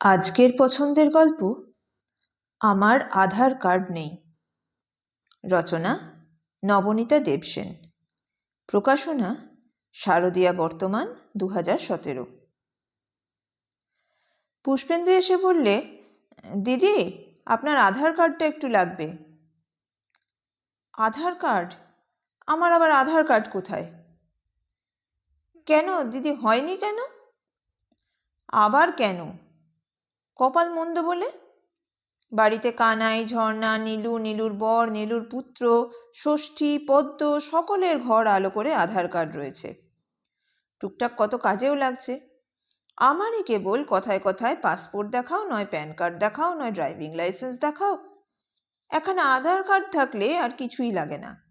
আজকের পছন্দের গল্প? আমার আধার কার্ড নেই। রচনা নবনীতা দেবসেন প্রকাশনা শারদিয়া বর্তমান দু হাজার সতেরো। পুষ্পেন্দু এসে বললে, দিদি, আপনার আধার কার্ডটা একটু লাগবে। আধার কার্ড? আমার আবার আধার কার্ড কোথায়? কেন? দিদি, হয়নি কেন? আবার কেন? কপাল মন্দ বলে? বাড়িতে কানাই, ঝর্ণা, নীলু, নীলুর বর, নীলুর পুত্র, ষষ্ঠী, পদ্ম, সকলের ঘর আলো করে আধার কার্ড রয়েছে। টুকটাক কত কাজেও লাগছে। আমারই কেবল কথায় কথায় পাসপোর্ট দেখাও, নয় প্যান কার্ড দেখাও, নয় ড্রাইভিং লাইসেন্স দেখাও। এখানে আধার কার্ড থাকলে আর কিছুই লাগে না।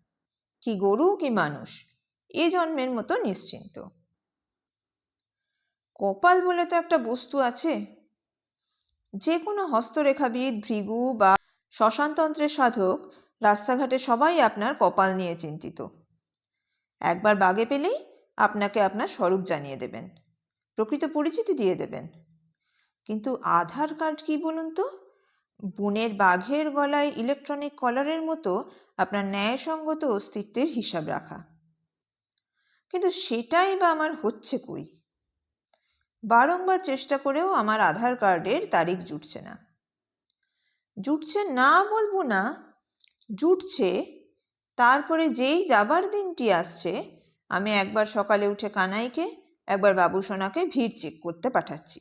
কি গরু, কি মানুষ, এ জন্মের মতো নিশ্চিন্ত। কপাল বলে তো একটা বস্তু আছে। যে কোনো হস্তরেখাবিদ, ভৃগু বা শ্মশানতন্ত্রের সাধক রাস্তাঘাটে সবাই আপনার কপাল নিয়ে চিন্তিত। একবার বাগে পেলেই আপনাকে আপনার স্বরূপ জানিয়ে দেবেন, প্রকৃত পরিচিতি দিয়ে দেবেন। কিন্তু আধার কার্ড কি বলুন তো? বনের বাঘের গলায় ইলেকট্রনিক কলারের মতো আপনার ন্যায়সঙ্গত অস্তিত্বের হিসাব রাখা। কিন্তু সেটাই বা আমার হচ্ছে কই? বারংবার চেষ্টা করেও আমার আধার কার্ডের তারিখ জুটছে না। জুটছে না বলব না, জুটছে। তারপরে যেই যাবার দিনটি আসছে, আমি একবার সকালে উঠে কানাইকে, একবার বাবুসোনাকে ভিড় চেক করতে পাঠাচ্ছি।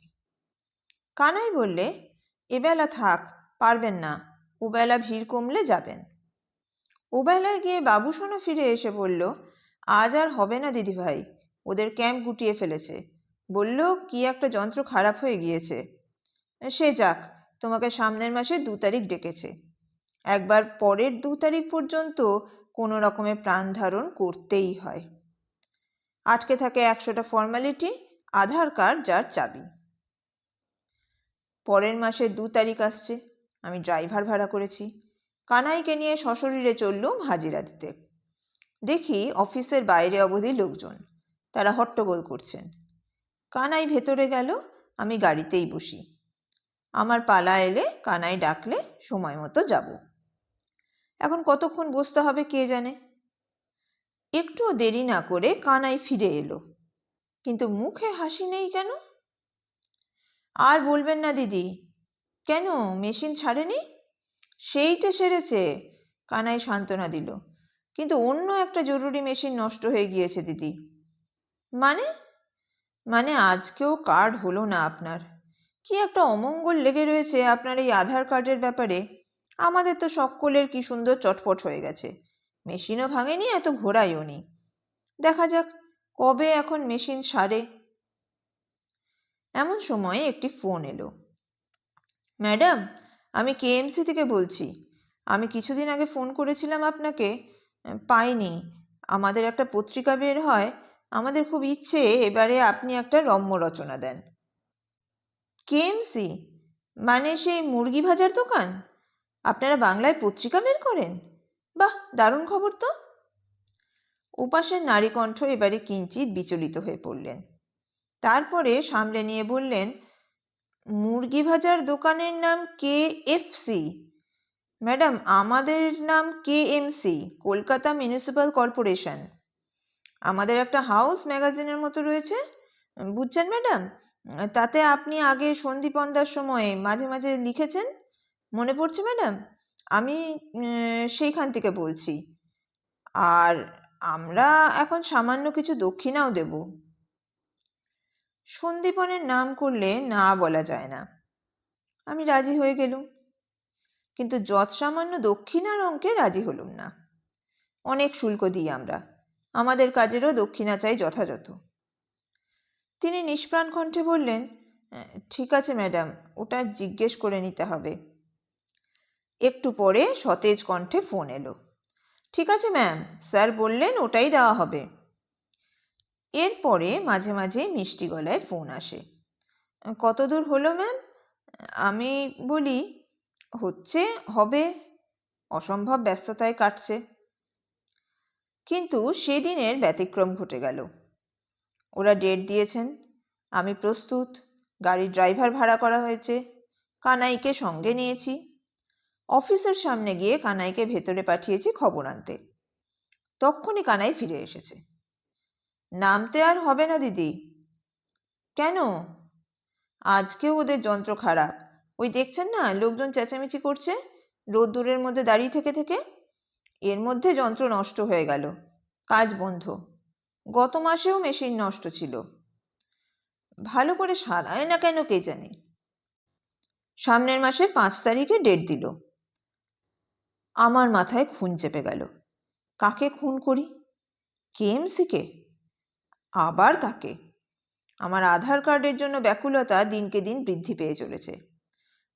কানাই বললে, এবেলা থাক, পারবেন না, ওবেলা ভিড় কমলে যাবেন। ওবেলায় গিয়ে বাবুসোনা ফিরে এসে বলল, আজ আর হবে না দিদিভাই, ওদের ক্যাম্প গুটিয়ে ফেলেছে বলল, কি একটা যন্ত্র খারাপ হয়ে গিয়েছে? সে যাক, তোমাকে সামনের মাসে দু তারিখ ডেকেছে। একবার পরের দু তারিখ পর্যন্ত কোনো রকমের প্রাণ ধারণ করতেই হয়। আটকে থাকে একশোটা ফর্মালিটি আধার কার্ড যার চাবি। পরের মাসে দু তারিখ আসছে, আমি ড্রাইভার ভাড়া করেছি। কানাইকে নিয়ে সশরীরে চললুম হাজিরা দিতে। দেখি অফিসের বাইরে অবধি লোকজন, তারা হট্টগোল করছেন। কানাই ভেতরে গেল, আমি গাড়িতেই বসি। আমার পালা এলে কানাই ডাকলে সময় মতো যাব। এখন কতক্ষণ বসতে হবে কে জানে? একটুও দেরি না করে কানাই ফিরে এলো। কিন্তু মুখে হাসি নেই কেন? আর বলবেন না দিদি, কেন মেশিন ছাড়েনি? সেইটা সেরেছে, কানাই সান্ত্বনা দিল। কিন্তু অন্য একটা জরুরি মেশিন নষ্ট হয়ে গিয়েছে দিদি। মানে মানে আজকেও কার্ড হলো না আপনার। কি একটা অমঙ্গল লেগে রয়েছে আপনার এই আধার কার্ডের ব্যাপারে। আমাদের তো সকলের কি সুন্দর চটপট হয়ে গেছে। মেশিনও ভাঙেনি, এত ঘোরাইও নি। দেখা যাক কবে এখন মেশিন সারে। এমন সময়ে একটি ফোন এলো। ম্যাডাম, আমি কেএমসি থেকে বলছি। আমি কিছুদিন আগে ফোন করেছিলাম আপনাকে। পাইনি। আমাদের একটা পত্রিকা বের হয়। আমাদের খুব ইচ্ছে এবারে আপনি একটা রম্য রচনা দেন। কেএমসি মানে সেই মুরগি ভাজার দোকান? আপনারা বাংলায় পত্রিকা বের করেন? বাহ, দারুণ খবর তো! উপাসের নারীকণ্ঠ এবারে কিঞ্চিত বিচলিত হয়ে পড়লেন। তারপরে সামলে নিয়ে বললেন, মুরগি ভাজার দোকানের নাম কে এফসি ম্যাডাম, আমাদের নাম K MC Kolkata municipal corporation. আমাদের একটা হাউস ম্যাগাজিনের মতো রয়েছে। বুঝছেন ম্যাডাম? তাতে আপনি আগে সন্ধিপন্দার সময়ে মাঝে মাঝে লিখেছেন? মনে পড়ছে ম্যাডাম? আমি সেইখান থেকে বলছি। আর আমরা এখন সামান্য কিছু দক্ষিণাও দেব। সন্দীপনের নাম করলে না বলা যায় না। আমি রাজি হয়ে গেলুম। কিন্তু যৎ সামান্য দক্ষিণার অঙ্কে রাজি হলুম না। অনেক শুল্ক দিই আমরা। আমাদের কাজেরও দক্ষিণা চাই যথাযথ। তিনি নিষ্প্রাণ কণ্ঠে বললেন, ঠিক আছে ম্যাডাম, ওটা জিজ্ঞেস করে নিতে হবে। একটু পরে সতেজ কণ্ঠে ফোন এলো, ঠিক আছে ম্যাম, স্যার বললেন ওটাই দেওয়া হবে। এরপরে মাঝে মাঝে মিষ্টি গলায় ফোন আসে, কত দূর হলো ম্যাম? আমি বলি, হচ্ছে, হবে, অসম্ভব ব্যস্ততায় কাটছে। কিন্তু সেদিনের ব্যতিক্রম ঘটে গেল। ওরা ডেট দিয়েছেন, আমি প্রস্তুত, গাড়ির ড্রাইভার ভাড়া করা হয়েছে, কানাইকে সঙ্গে নিয়েছি। অফিসের সামনে গিয়ে কানাইকে ভেতরে পাঠিয়েছি খবর আনতে। তক্ষুনি কানাই ফিরে এসেছে। নামতে আর হবে না, দিদি। কেন? আজকেও ওদের যন্ত্র খারাপ। ওই দেখছেন না, লোকজন চেঁচামেচি করছে, রোদ্দুরের মধ্যে দাঁড়িয়ে থেকে থেকে? এর মধ্যে যন্ত্র নষ্ট হয়ে গেল। কাজ বন্ধ। গত মাসেও মেশিন নষ্ট ছিল। ভালো করে সারায় না কেন কে জানে? সামনের মাসের পাঁচ তারিখে ডেট দিল। আমার মাথায় খুন চেপে গেল। কাকে খুন করি? কেএমসিকে আবার কাকে? আমার আধার কার্ডের জন্য ব্যাকুলতা দিনকে দিন বৃদ্ধি পেয়ে চলেছে।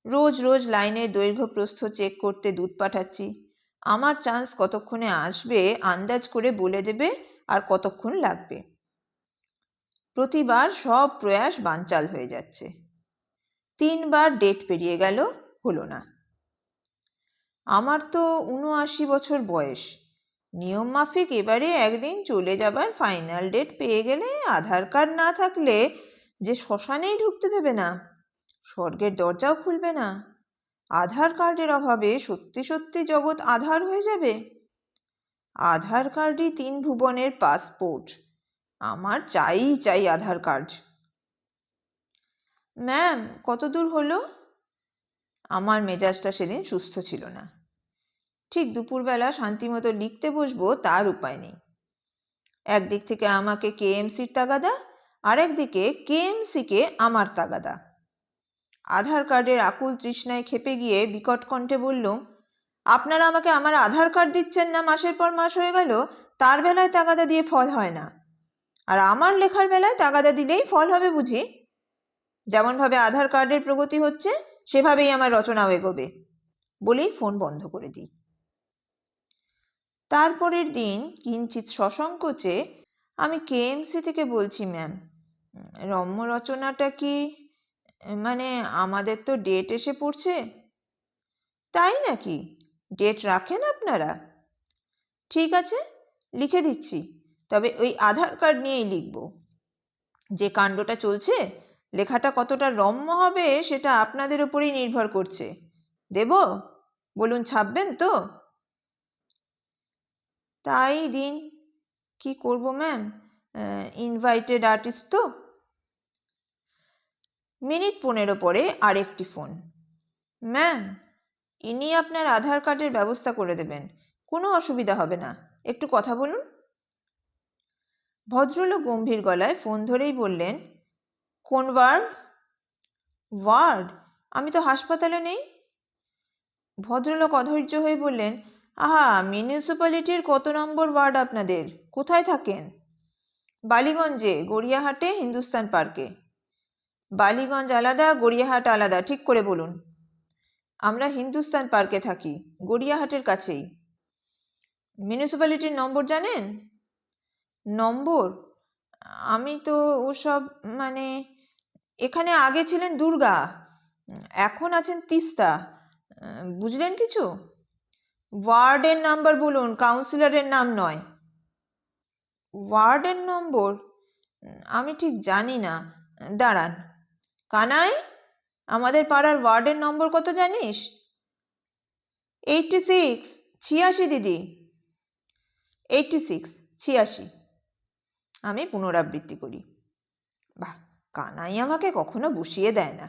রোজ রোজ লাইনের দৈর্ঘ্য প্রস্থ চেক করতে দুধ পাঠাচ্ছি। আমার চান্স কতক্ষণে আসবে, আন্দাজ করে বলে দেবে আর কতক্ষণ লাগবে। প্রতিবার সব প্রয়াস বানচাল হয়ে যাচ্ছে। তিনবার ডেট পেরিয়ে গেল, হলো না। আমার তো উনআশি বছর বয়স। নিয়ম মাফিক এবারে একদিন চলে যাবার ফাইনাল ডেট পেয়ে গেলে আধার কার্ড না থাকলে যে শ্মশানেই ঢুকতে দেবে না, স্বর্গের দরজাও খুলবে না। আধার কার্ডের অভাবে সত্যি সত্যি জগৎ আধার হয়ে যাবে? আধার কার্ডই তিন ভুবনের পাসপোর্ট। আমার চাই চাই আধার কার্ড। ম্যাম, কত দূর হলো? আমার মেজাজটা সেদিন সুস্থ ছিল না। ঠিক দুপুরবেলা শান্তিমতো লিখতে বসবো তার উপায় নেই। একদিক থেকে আমাকে কেএমসির তাগাদা আর একদিকে কেএমসিকে আমার তাগাদা। আধার কার্ডের আকুল তৃষ্ণায় খেপে গিয়ে বিকট কণ্ঠে বললুম আপনারা আমাকে আমার আধার কার্ড দিচ্ছেন না মাসের পর মাস হয়ে গেল, তার বেলায় তাগাদা দিয়ে ফল হয় না। আর আমার লেখার বেলায় তাগাদা দিলেই ফল হবে বুঝি? যেমনভাবে আধার কার্ডের প্রগতি হচ্ছে, সেভাবেই আমার রচনাও এগোবে। বলেই ফোন বন্ধ করে দিই। তারপরের দিন কিঞ্চিত সসংকোচে আমি কেএমসি থেকে বলছি, ম্যাম, রম্য রচনাটা কি মানে আমাদের তো ডেট এসে পড়ছে। তাই নাকি? ডেট রাখেন আপনারা? ঠিক আছে, লিখে দিচ্ছি। তবে ওই আধার কার্ড নিয়েই লিখব। যে কাণ্ডটা চলছে, লেখাটা কতটা রম্য হবে সেটা আপনাদের উপরেই নির্ভর করছে। দেব? বলুন, ছাপবেন তো? তাই দিন। কি করব ম্যাম ইনভাইটেড আর্টিস্ট তো? মিনিট পনেরো পরে আরেকটি ফোন। ম্যাম, ইনি আপনার আধার কার্ডের ব্যবস্থা করে দেবেন। কোনো অসুবিধা হবে না। একটু কথা বলুন। ভদ্রলোক গম্ভীর গলায় ফোন ধরেই বললেন, কোন ওয়ার্ড? ওয়ার্ড? আমি তো হাসপাতালে নেই। ভদ্রলোক অধৈর্য হয়ে বললেন, আহা, মিউনিসিপ্যালিটির কত নম্বর ওয়ার্ড আপনাদের? কোথায় থাকেন? বালিগঞ্জে, গড়িয়াহাটে, হিন্দুস্তান পার্কে। বালিগঞ্জ আলাদা, গড়িয়াহাট আলাদা, ঠিক করে বলুন। আমরা হিন্দুস্তান পার্কে থাকি, গড়িয়াহাটের কাছেই। মিউনিসিপ্যালিটির নম্বর জানেন? নম্বর? আমি তো ওসব মানে এখানে আগে ছিলেন দুর্গা, এখন আছেন তিস্তা। বুঝলেন কিছু? ওয়ার্ডের নাম্বার বলুন কাউন্সিলরের নাম নয়। ওয়ার্ডের নম্বর? আমি ঠিক জানি না। দাঁড়ান। কানাই, আমাদের পাড়ার ওয়ার্ডের নম্বর কত জানিস? এইটটি সিক্স ছিয়াশি দিদি। এইটটি সিক্স ছিয়াশি। আমি পুনরাবৃত্তি করি। বাহ, কানাই আমাকে কখনো বসিয়ে দেয় না।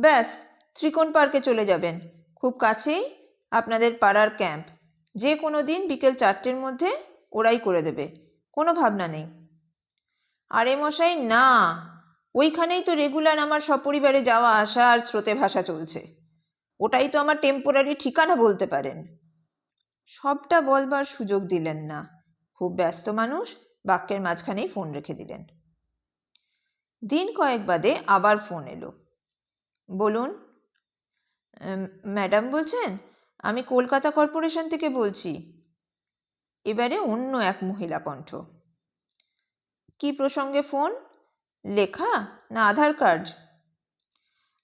ব্যাস, ত্রিকোণ পার্কে চলে যাবেন। খুব কাছেই আপনাদের পাড়ার ক্যাম্প। যে কোনো দিন বিকেল চারটের মধ্যে ওরাই করে দেবে। কোনো ভাবনা নেই। আরে মশাই, না! ওইখানেই তো রেগুলার আমার সপরিবারে যাওয়া আসা আর স্রোতে ভাষা চলছে। ওটাই তো আমার টেম্পোরারি ঠিকানা বলতে পারেন। সবটা বলবার সুযোগ দিলেন না। খুব ব্যস্ত মানুষ, বাক্যের মাঝখানেই ফোন রেখে দিলেন। দিন কয়েক বাদে আবার ফোন এলো। বলুন ম্যাডাম বলছেন, আমি কলকাতা কর্পোরেশন থেকে বলছি। এবারে অন্য এক মহিলা কণ্ঠ। কি প্রসঙ্গে ফোন লেখা না আধার কার্ড?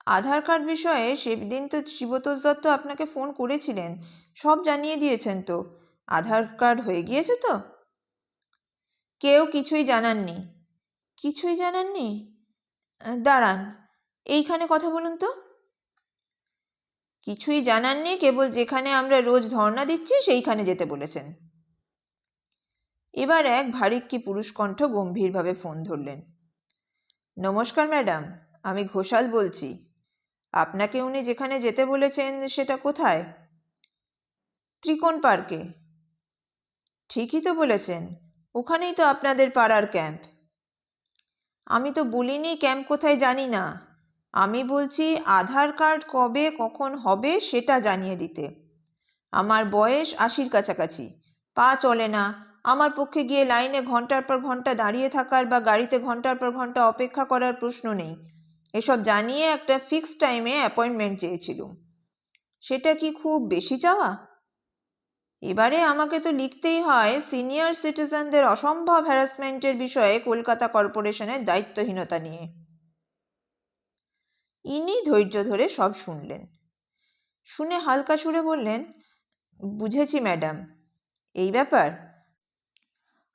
আধার কার্ড বিষয়ে সেদিন তো শিবতোষ দত্ত আপনাকে ফোন করেছিলেন। সব জানিয়ে দিয়েছেন তো। আধার কার্ড হয়ে গিয়েছে তো? কেউ কিছুই জানাননি। কিছুই জানাননি? দাঁড়ান, এইখানে কথা বলুন তো। কিছুই জানাননি, কেবল যেখানে আমরা রোজ ধর্ণা দিচ্ছি, সেইখানে যেতে বলেছেন। এবার এক ভারিক্কি পুরুষ কণ্ঠ গম্ভীরভাবে ফোন ধরলেন। নমস্কার, ম্যাডাম। আমি ঘোষাল বলছি। আপনাকে উনি যেখানে যেতে বলেছেন সেটা কোথায়? ত্রিকোণ পার্কে। ঠিকই তো বলেছেন। ওখানেই তো আপনাদের পাড়ার ক্যাম্প। আমি তো বলিনি ক্যাম্প কোথায় জানি না। আমি বলছি আধার কার্ড কবে, কখন হবে সেটা জানিয়ে দিতে। আমার বয়স আশির কাছাকাছি। পা চলে না। আমার পক্ষে গিয়ে লাইনে ঘণ্টার পর ঘণ্টা দাঁড়িয়ে থাকার বা গাড়িতে ঘণ্টার পর ঘণ্টা অপেক্ষা করার প্রশ্ন নেই। এসব জানিয়ে একটা ফিক্সড টাইমে অ্যাপয়েন্টমেন্ট চেয়েছিলুম সেটা কি খুব বেশি চাওয়া? এবারে আমাকে তো লিখতেই হয়, সিনিয়র সিটিজেনদের অসম্ভব হ্যারাসমেন্টের বিষয়ে কলকাতা কর্পোরেশনের দায়িত্বহীনতা নিয়ে। ইনি ধৈর্য ধরে সব শুনলেন। শুনে হালকা সুরে বললেন, বুঝেছি, ম্যাডাম। এই ব্যাপার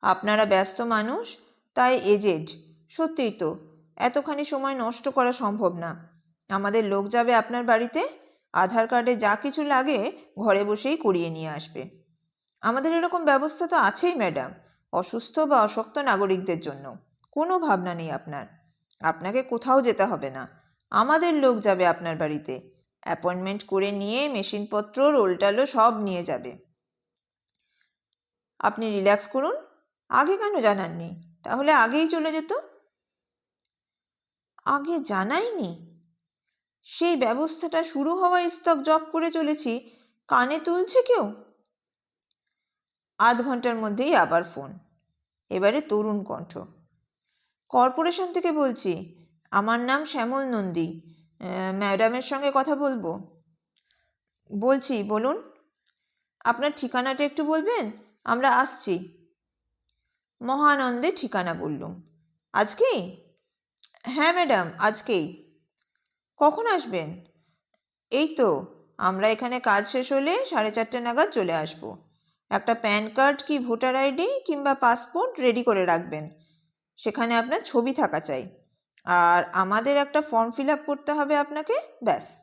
আপনারা ব্যস্ত মানুষ, তাই এজেড সত্যিই তো, এতখানি সময় নষ্ট করা সম্ভব না। আমাদের লোক যাবে আপনার বাড়িতে, আধার কার্ডে যা কিছু লাগে ঘরে বসেই করিয়ে নিয়ে আসবে। আমাদের এরকম ব্যবস্থা তো আছেই, ম্যাডাম, অসুস্থ বা অশক্ত নাগরিকদের জন্য। কোনো ভাবনা নেই আপনার। আপনাকে কোথাও যেতে হবে না। আমাদের লোক যাবে আপনার বাড়িতে। অ্যাপয়েন্টমেন্ট করে নিয়ে মেশিনপত্র, রোলটালো সব নিয়ে যাবে। আপনি রিল্যাক্স করুন। আগে কেন জানাননি? তাহলে আগেই চলে যেত? আগে জানাইনি? সেই ব্যবস্থাটা শুরু হওয়া স্তক জব করে চলেছি, কানে তুলছে কেউ? আধ ঘণ্টার মধ্যেই আবার ফোন। এবারে তরুণ কণ্ঠ। কর্পোরেশন থেকে বলছি, আমার নাম শ্যামল নন্দী। ম্যাডামের সঙ্গে কথা বলব। বলছি, বলুন। আপনার ঠিকানাটা একটু বলবেন? আমরা আসছি। মহানন্দে ঠিকানা বললুম। আজকেই হ্যাঁ ম্যাডাম আজকেই কখন আসবেন? এই তো, আমরা এখানে কাজ শেষ হলে সাড়ে চারটে নাগাদ চলে আসব। একটা প্যান কার্ড কি ভোটার আইডি কিংবা পাসপোর্ট রেডি করে রাখবেন। সেখানে আপনার ছবি থাকা চাই। আর আমাদের একটা ফর্ম ফিল আপ করতে হবে আপনাকে, ব্যাস।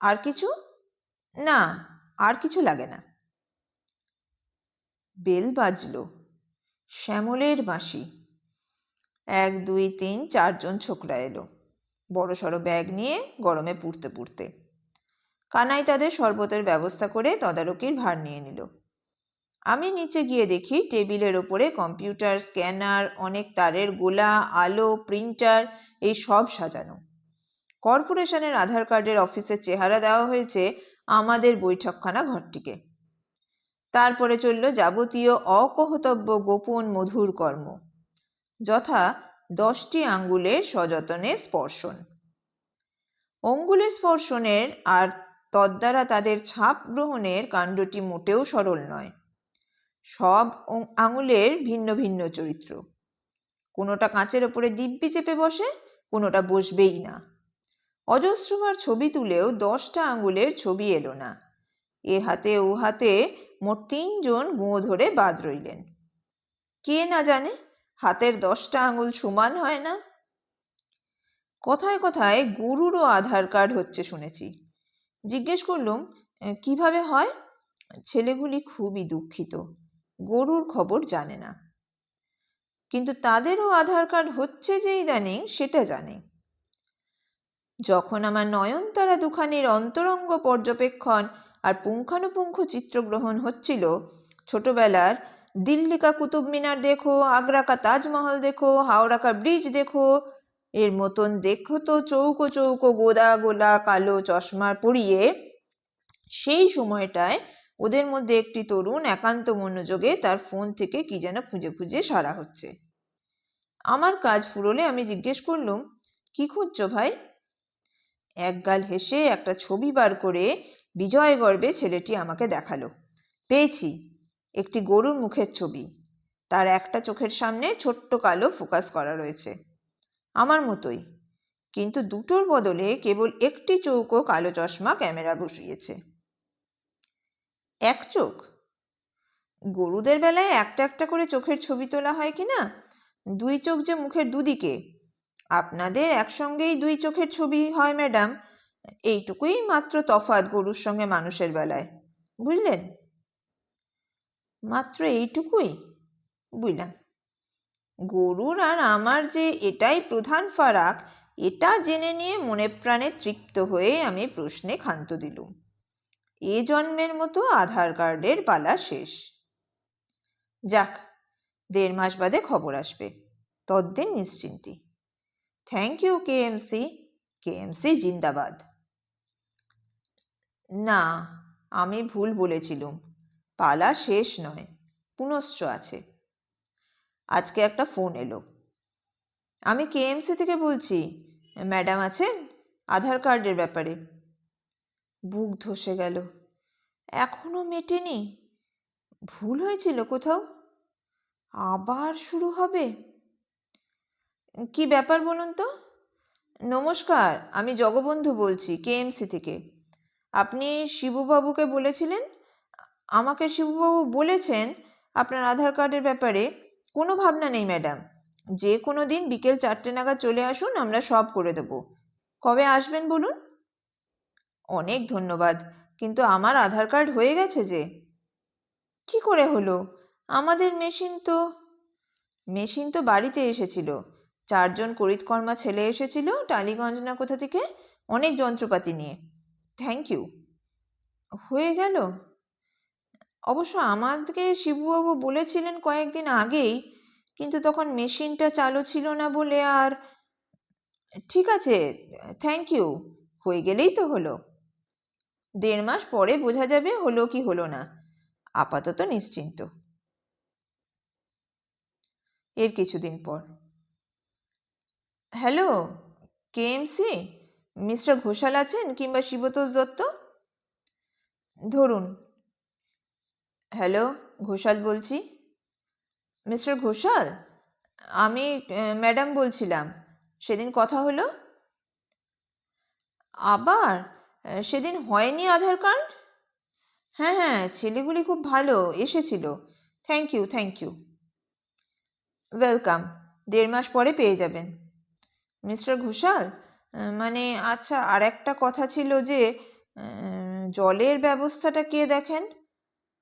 আর কিছু? না, আর কিছু লাগে না। বেল বাজলো। শ্যামলের বাঁশি। এক, দুই, তিন, চারজন ছোকরা এলো। বড় সড়ো ব্যাগ নিয়ে গরমে পুড়তে পুড়তে। কানাই তাদের শরবতের ব্যবস্থা করে তদারকির ভার নিয়ে নিল। আমি নিচে গিয়ে দেখি টেবিলের ওপরে কম্পিউটার, স্ক্যানার, অনেক তারের গোলা, আলো, প্রিন্টার, এই সব সাজানো। কর্পোরেশনের আধার কার্ডের অফিসের চেহারা দেওয়া হয়েছে আমাদের বৈঠকখানা ঘরটিকে। তারপরে চলল যাবতীয় অকহতব্য গোপন মধুর কর্ম। যথা দশটি আঙ্গুলের সযতনে স্পর্শন। অঙ্গুলে স্পর্শনের আর তদ্বারা তাদের ছাপ গ্রহণের কাণ্ডটি মোটেও সরল নয়। সব আঙুলের ভিন্ন ভিন্ন চরিত্র। কোনোটা কাঁচের ওপরে দিব্যি চেপে বসে, কোনোটা বসবেই না। অজস্রবার ছবি তুলেও দশটা আঙুলের ছবি এলো না। এ হাতে ও হাতে মোট তিনজন গুঁয়ো ধরে বাদ রইলেন। কে না জানে হাতের দশটা আঙুল সমান হয় না। কথায় কথায় গরুরও আধার কার্ড হচ্ছে শুনেছি। জিজ্ঞেস করলুম "এ, কীভাবে হয়? ছেলেগুলি খুবই দুঃখিত। গরুর খবর জানে না। কিন্তু তাদেরও আধার কার্ড হচ্ছে যে ইদানিং সেটা জানে। যখন আমার নয়নতারা দুখানির অন্তরঙ্গ পর্যবেক্ষণ আর পুঙ্খানুপুঙ্খ চিত্রগ্রহণ হচ্ছিল। ছোটবেলার দিল্লি কা কুতুব মিনার দেখো আগ্রা কা তাজমহল দেখো হাওড়া কা ব্রিজ দেখো। এর মতন দেখো তো চৌকো চৌকো গোদা গোলা কালো চশমা পরিয়ে সেই সময়টায় ওদের মধ্যে একটি তরুণ একান্ত মনোযোগে তার ফোন থেকে কি যেন খুঁজে খুঁজে সারা হচ্ছে। আমার কাজ ফুরলে আমি জিজ্ঞেস করলুম, কি খুঁজছো ভাই? একগাল হেসে একটা ছবি বার করে বিজয় গর্বে ছেলেটি আমাকে দেখাল। পেয়েছি একটি গরুর মুখের ছবি। তার একটা চোখের সামনে ছোট্ট কালো ফোকাস করা রয়েছে। আমার মতোই। কিন্তু দুটোর বদলে কেবল একটি চৌকো কালো চশমা ক্যামেরা বসিয়েছে। এক চোখ? গরুদের বেলায় একটা একটা করে চোখের ছবি তোলা হয় কি না? দুই চোখ যে মুখের দুদিকে। আপনাদের একসঙ্গেই দুই চোখের ছবি হয়, ম্যাডাম। এইটুকুই মাত্র তফাৎ গরুর সঙ্গে মানুষের বেলায়, বুঝলেন? মাত্র এইটুকুই? বুঝলাম। গরুর আর আমার যে এটাই প্রধান ফারাক, এটা জেনে নিয়ে মনে প্রাণে তৃপ্ত হয়ে আমি প্রশ্নে ক্ষান্ত দিলুম। এ জন্মের মতো আধার কার্ডের পালা শেষ। যাক, দেড় মাস বাদে খবর আসবে। তদ্দিন নিশ্চিন্তি। থ্যাংক ইউ কেএমসি কেএমসি জিন্দাবাদ। না, আমি ভুল বলেছিলুম। পালা শেষ নয়, পুনশ্চ আছে। আজকে একটা ফোন এলো। আমি কেএমসি থেকে বলছি, ম্যাডাম আছেন? আধার কার্ডের ব্যাপারে। বুক ধসে গেল। এখনও মেটেনি? ভুল হয়েছিল কোথাও? আবার শুরু হবে? কি ব্যাপার বলুন তো? নমস্কার, আমি জগবন্ধু বলছি, কেএমসি থেকে। আপনি শিবুবাবুকে বলেছিলেন? আমাকে শিবুবাবু বলেছেন আপনার আধার কার্ডের ব্যাপারে। কোনো ভাবনা নেই, ম্যাডাম। যে কোনো দিন বিকেল চারটে নাগাদ চলে আসুন, আমরা সব করে দেব। কবে আসবেন বলুন? অনেক ধন্যবাদ, কিন্তু আমার আধার কার্ড হয়ে গেছে যে। কি করে হলো? আমাদের মেশিন তো মেশিন তো বাড়িতে এসেছিল। চারজন করিতকর্মা ছেলে এসেছিল টালিগঞ্জ না কোথা থেকে? অনেক যন্ত্রপাতি নিয়ে। থ্যাংক ইউ হয়ে গেল? অবশ্য আমাদেরকে শিবুবাবু বলেছিলেন কয়েকদিন আগেই, কিন্তু তখন মেশিনটা চালু ছিল না বলে আর ঠিক আছে থ্যাংক ইউ হয়ে গেলেই তো হলো। দেড় মাস পরে বোঝা যাবে হলো কি হলো না, আপাতত নিশ্চিন্ত। এর কিছুদিন পর। হ্যালো কেএমসি মিস্টার ঘোষাল আছেন কিংবা শিবতোষ দত্ত? ধরুন। হ্যালো, ঘোষাল বলছি। মিস্টার ঘোষাল? আমি ম্যাডাম বলছিলাম। সেদিন কথা হলো? আবার? সেদিন হয়নি আধার কার্ড? হ্যাঁ হ্যাঁ ছেলেগুলি খুব ভালো, এসেছিল। Thank you thank you. Welcome, দেড় মাস পরে পেয়ে যাবেন। মিস্টার ঘোষাল? মানে আচ্ছা আর একটা কথা ছিল যে জলের ব্যবস্থাটা কে দেখেন?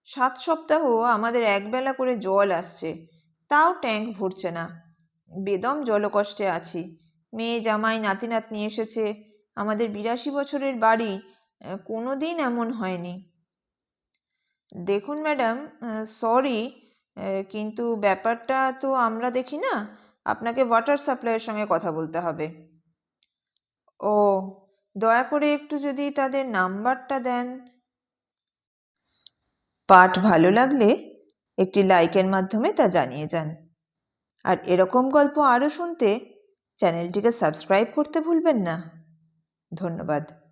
সাত সপ্তাহ আমাদের একবেলা করে জল আসছে, তাও ট্যাঙ্ক ভরছে না। বেদম জলকষ্টে আছি। মেয়ে জামাই নাতি নাতনি এসেছে, আমাদের বিরাশি বছরের বাড়ি কোনো দিন এমন হয়নি। দেখুন ম্যাডাম সরি কিন্তু ব্যাপারটা তো আমরা দেখি না। আপনাকে ওয়াটার সাপ্লাইয়ের সঙ্গে কথা বলতে হবে। ও, দয়া করে একটু যদি তাদের নাম্বারটা দেন। পাঠ ভালো লাগলে একটি লাইকের মাধ্যমে তা জানিয়ে যান। আর এরকম গল্প আরও শুনতে চ্যানেলটিকে সাবস্ক্রাইব করতে ভুলবেন না। ধন্যবাদ।